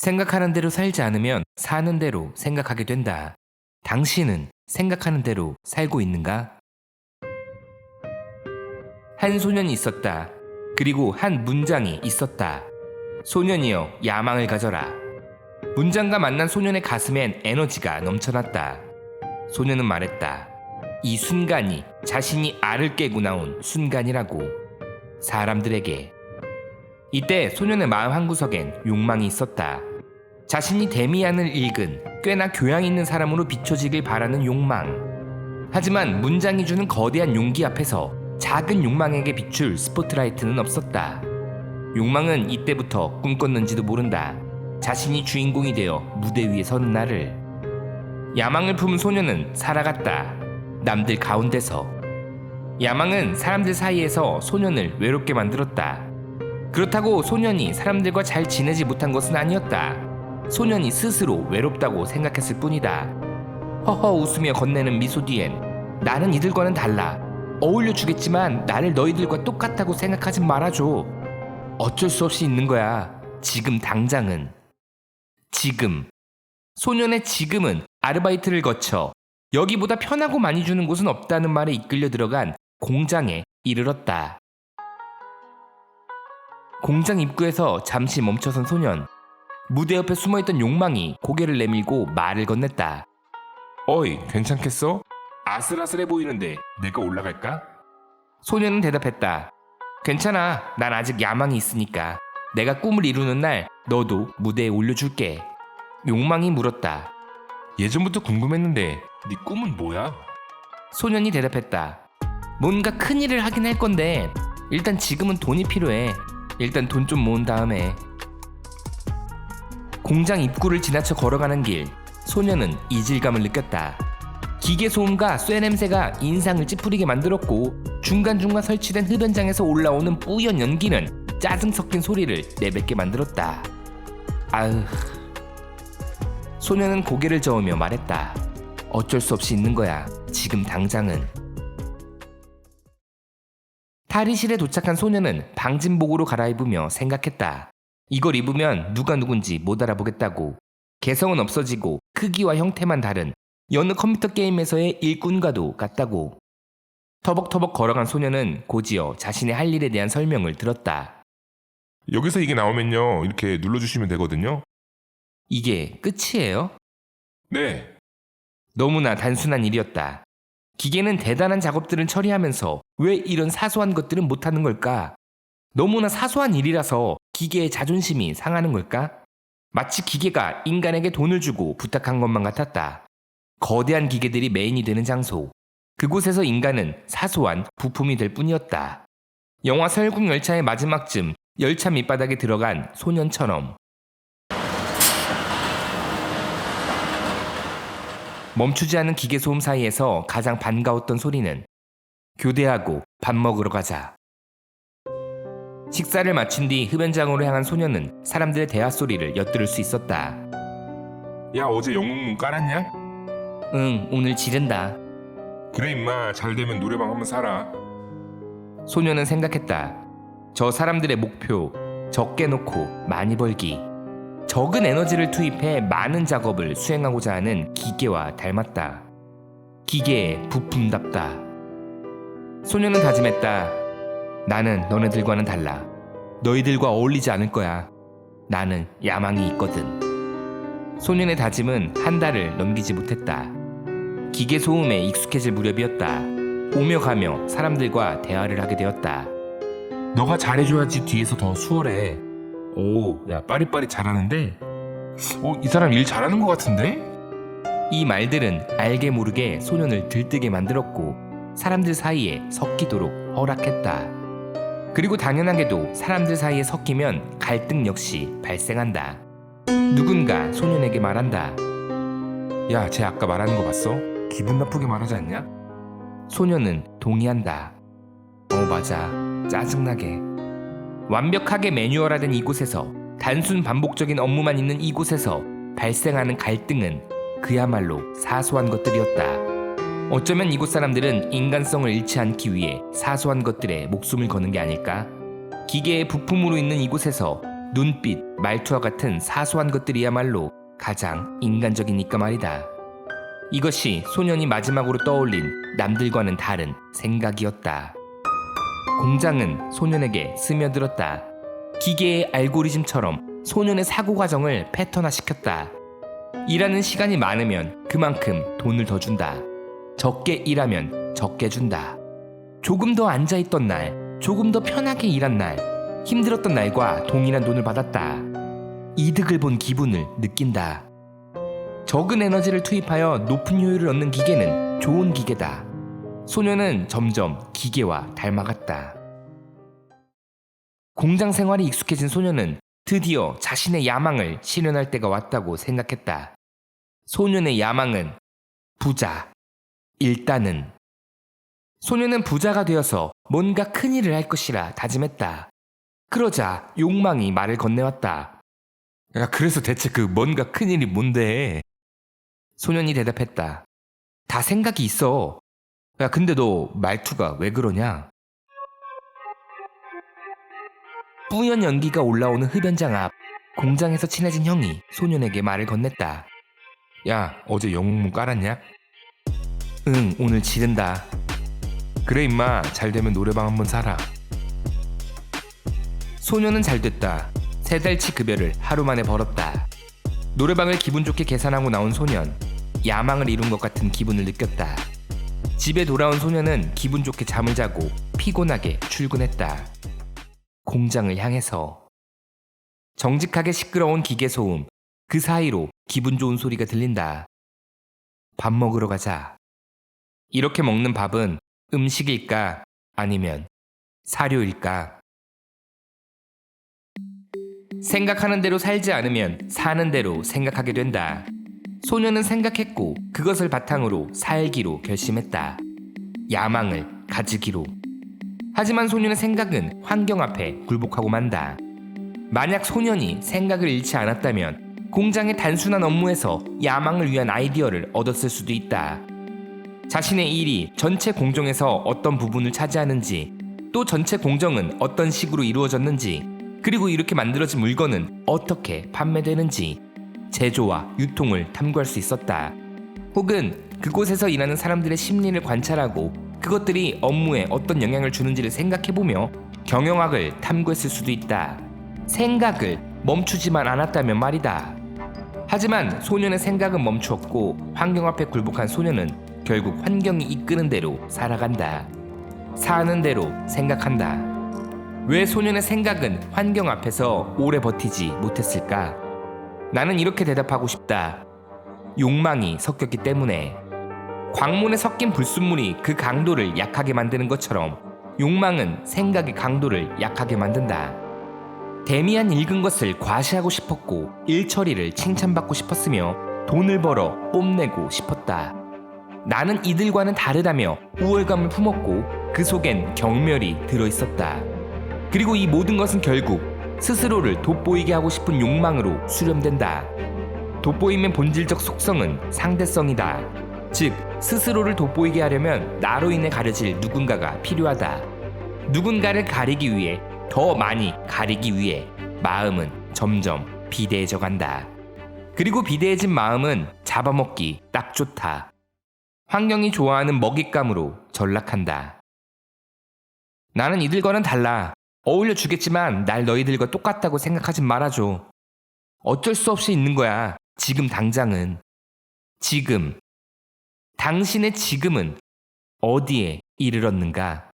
생각하는 대로 살지 않으면 사는 대로 생각하게 된다. 당신은 생각하는 대로 살고 있는가? 한 소년이 있었다. 그리고 한 문장이 있었다. 소년이여 야망을 가져라. 문장과 만난 소년의 가슴엔 에너지가 넘쳐났다. 소년은 말했다. 이 순간이 자신이 알을 깨고 나온 순간이라고. 사람들에게. 이때 소년의 마음 한구석엔 욕망이 있었다. 자신이 데미안을 읽은 꽤나 교양 있는 사람으로 비춰지길 바라는 욕망. 하지만 문장이 주는 거대한 용기 앞에서 작은 욕망에게 비출 스포트라이트는 없었다. 욕망은 이때부터 꿈꿨는지도 모른다. 자신이 주인공이 되어 무대 위에 서는 날을. 야망을 품은 소녀는 살아갔다. 남들 가운데서. 야망은 사람들 사이에서 소년을 외롭게 만들었다. 그렇다고 소년이 사람들과 잘 지내지 못한 것은 아니었다. 소년이 스스로 외롭다고 생각했을 뿐이다. 허허 웃으며 건네는 미소 뒤엔 나는 이들과는 달라. 어울려 주겠지만 나를 너희들과 똑같다고 생각하지 말아줘. 어쩔 수 없이 있는 거야. 지금 당장은. 지금. 소년의 지금은 아르바이트를 거쳐 여기보다 편하고 많이 주는 곳은 없다는 말에 이끌려 들어간 공장에 이르렀다. 공장 입구에서 잠시 멈춰선 소년. 무대 옆에 숨어있던 욕망이 고개를 내밀고 말을 건넸다. 어이, 괜찮겠어? 아슬아슬해 보이는데 내가 올라갈까? 소년은 대답했다. 괜찮아. 난 아직 야망이 있으니까. 내가 꿈을 이루는 날 너도 무대에 올려줄게. 욕망이 물었다. 예전부터 궁금했는데 네 꿈은 뭐야? 소년이 대답했다. 뭔가 큰 일을 하긴 할 건데 일단 지금은 돈이 필요해. 일단 돈 좀 모은 다음에. 공장 입구를 지나쳐 걸어가는 길, 소년은 이질감을 느꼈다. 기계 소음과 쇠 냄새가 인상을 찌푸리게 만들었고 중간중간 설치된 흡연장에서 올라오는 뿌연 연기는 짜증 섞인 소리를 내뱉게 만들었다. 아으. 소년은 고개를 저으며 말했다. 어쩔 수 없이 있는 거야. 지금 당장은. 탈의실에 도착한 소년은 방진복으로 갈아입으며 생각했다. 이걸 입으면 누가 누군지 못 알아보겠다고. 개성은 없어지고 크기와 형태만 다른 여느 컴퓨터 게임에서의 일꾼과도 같다고. 터벅터벅 걸어간 소년은 고지어 자신의 할 일에 대한 설명을 들었다. 여기서 이게 나오면요 이렇게 눌러주시면 되거든요. 이게 끝이에요? 네, 너무나 단순한 일이었다. 기계는 대단한 작업들을 처리하면서 왜 이런 사소한 것들은 못하는 걸까? 너무나 사소한 일이라서 기계의 자존심이 상하는 걸까? 마치 기계가 인간에게 돈을 주고 부탁한 것만 같았다. 거대한 기계들이 메인이 되는 장소. 그곳에서 인간은 사소한 부품이 될 뿐이었다. 영화 설국 열차의 마지막쯤 열차 밑바닥에 들어간 소년처럼 멈추지 않는 기계 소음 사이에서 가장 반가웠던 소리는 교대하고 밥 먹으러 가자. 식사를 마친 뒤 흡연장으로 향한 소년은 사람들의 대화 소리를 엿들을 수 있었다. 야 어제 영웅문 깔았냐? 응, 오늘 지른다. 그래 임마 잘 되면 노래방 한번 살아. 소년은 생각했다. 저 사람들의 목표, 적게 놓고 많이 벌기. 적은 에너지를 투입해 많은 작업을 수행하고자 하는 기계와 닮았다. 기계의 부품답다. 소년은 다짐했다. 나는 너네들과는 달라. 너희들과 어울리지 않을 거야. 나는 야망이 있거든. 소년의 다짐은 한 달을 넘기지 못했다. 기계 소음에 익숙해질 무렵이었다. 오며 가며 사람들과 대화를 하게 되었다. 너가 잘해줘야지 뒤에서 더 수월해. 오, 야 빠릿빠릿 잘하는데. 어, 이 사람 일 잘하는 것 같은데? 이 말들은 알게 모르게 소년을 들뜨게 만들었고 사람들 사이에 섞이도록 허락했다. 그리고 당연하게도 사람들 사이에 섞이면 갈등 역시 발생한다. 누군가 소년에게 말한다. 야, 쟤 아까 말하는 거 봤어? 기분 나쁘게 말하지 않냐? 소년은 동의한다. 어, 맞아. 짜증나게. 완벽하게 매뉴얼화된 이곳에서 단순 반복적인 업무만 있는 이곳에서 발생하는 갈등은 그야말로 사소한 것들이었다. 어쩌면 이곳 사람들은 인간성을 잃지 않기 위해 사소한 것들에 목숨을 거는 게 아닐까? 기계의 부품으로 있는 이곳에서 눈빛, 말투와 같은 사소한 것들이야말로 가장 인간적이니까 말이다. 이것이 소년이 마지막으로 떠올린 남들과는 다른 생각이었다. 공장은 소년에게 스며들었다. 기계의 알고리즘처럼 소년의 사고 과정을 패턴화시켰다. 일하는 시간이 많으면 그만큼 돈을 더 준다. 적게 일하면 적게 준다. 조금 더 앉아있던 날, 조금 더 편하게 일한 날, 힘들었던 날과 동일한 돈을 받았다. 이득을 본 기분을 느낀다. 적은 에너지를 투입하여 높은 효율을 얻는 기계는 좋은 기계다. 소녀는 점점 기계와 닮아갔다. 공장 생활이 익숙해진 소녀는 드디어 자신의 야망을 실현할 때가 왔다고 생각했다. 소년의 야망은 부자. 일단은 소녀는 부자가 되어서 뭔가 큰 일을 할 것이라 다짐했다. 그러자 욕망이 말을 건네왔다. 야, 그래서 대체 그 뭔가 큰 일이 뭔데? 소년이 대답했다. 다 생각이 있어. 야, 근데 너 말투가 왜 그러냐? 뿌연 연기가 올라오는 흡연장 앞 공장에서 친해진 형이 소년에게 말을 건넸다. 야, 어제 영웅문 깔았냐? 응, 오늘 지른다. 그래 임마, 잘 되면 노래방 한번 사라. 소년은 잘 됐다. 세 달치 급여를 하루 만에 벌었다. 노래방을 기분 좋게 계산하고 나온 소년. 야망을 이룬 것 같은 기분을 느꼈다. 집에 돌아온 소년은 기분 좋게 잠을 자고 피곤하게 출근했다. 공장을 향해서 정직하게 시끄러운 기계 소음 그 사이로 기분 좋은 소리가 들린다. 밥 먹으러 가자. 이렇게 먹는 밥은 음식일까 아니면 사료일까? 생각하는 대로 살지 않으면 사는 대로 생각하게 된다. 소녀는 생각했고 그것을 바탕으로 살기로 결심했다. 야망을 가지기로. 하지만 소년의 생각은 환경 앞에 굴복하고 만다. 만약 소년이 생각을 잃지 않았다면 공장의 단순한 업무에서 야망을 위한 아이디어를 얻었을 수도 있다. 자신의 일이 전체 공정에서 어떤 부분을 차지하는지, 또 전체 공정은 어떤 식으로 이루어졌는지, 그리고 이렇게 만들어진 물건은 어떻게 판매되는지, 제조와 유통을 탐구할 수 있었다. 혹은 그곳에서 일하는 사람들의 심리를 관찰하고 그것들이 업무에 어떤 영향을 주는지를 생각해보며 경영학을 탐구했을 수도 있다. 생각을 멈추지만 않았다면 말이다. 하지만 소년의 생각은 멈추었고 환경 앞에 굴복한 소년은 결국 환경이 이끄는 대로 살아간다. 사는 대로 생각한다. 왜 소년의 생각은 환경 앞에서 오래 버티지 못했을까? 나는 이렇게 대답하고 싶다. 욕망이 섞였기 때문에. 광문에 섞인 불순물이 그 강도를 약하게 만드는 것처럼 욕망은 생각의 강도를 약하게 만든다. 데미안 읽은 것을 과시하고 싶었고 일처리를 칭찬받고 싶었으며 돈을 벌어 뽐내고 싶었다. 나는 이들과는 다르다며 우월감을 품었고 그 속엔 경멸이 들어있었다. 그리고 이 모든 것은 결국 스스로를 돋보이게 하고 싶은 욕망으로 수렴된다. 돋보임의 본질적 속성은 상대성이다. 즉, 스스로를 돋보이게 하려면 나로 인해 가려질 누군가가 필요하다. 누군가를 가리기 위해 더 많이 가리기 위해 마음은 점점 비대해져 간다. 그리고 비대해진 마음은 잡아먹기 딱 좋다. 환경이 좋아하는 먹잇감으로 전락한다. 나는 이들과는 달라. 어울려 주겠지만 날 너희들과 똑같다고 생각하진 말아줘. 어쩔 수 없이 있는 거야. 지금 당장은. 지금. 당신의 지금은 어디에 이르렀는가?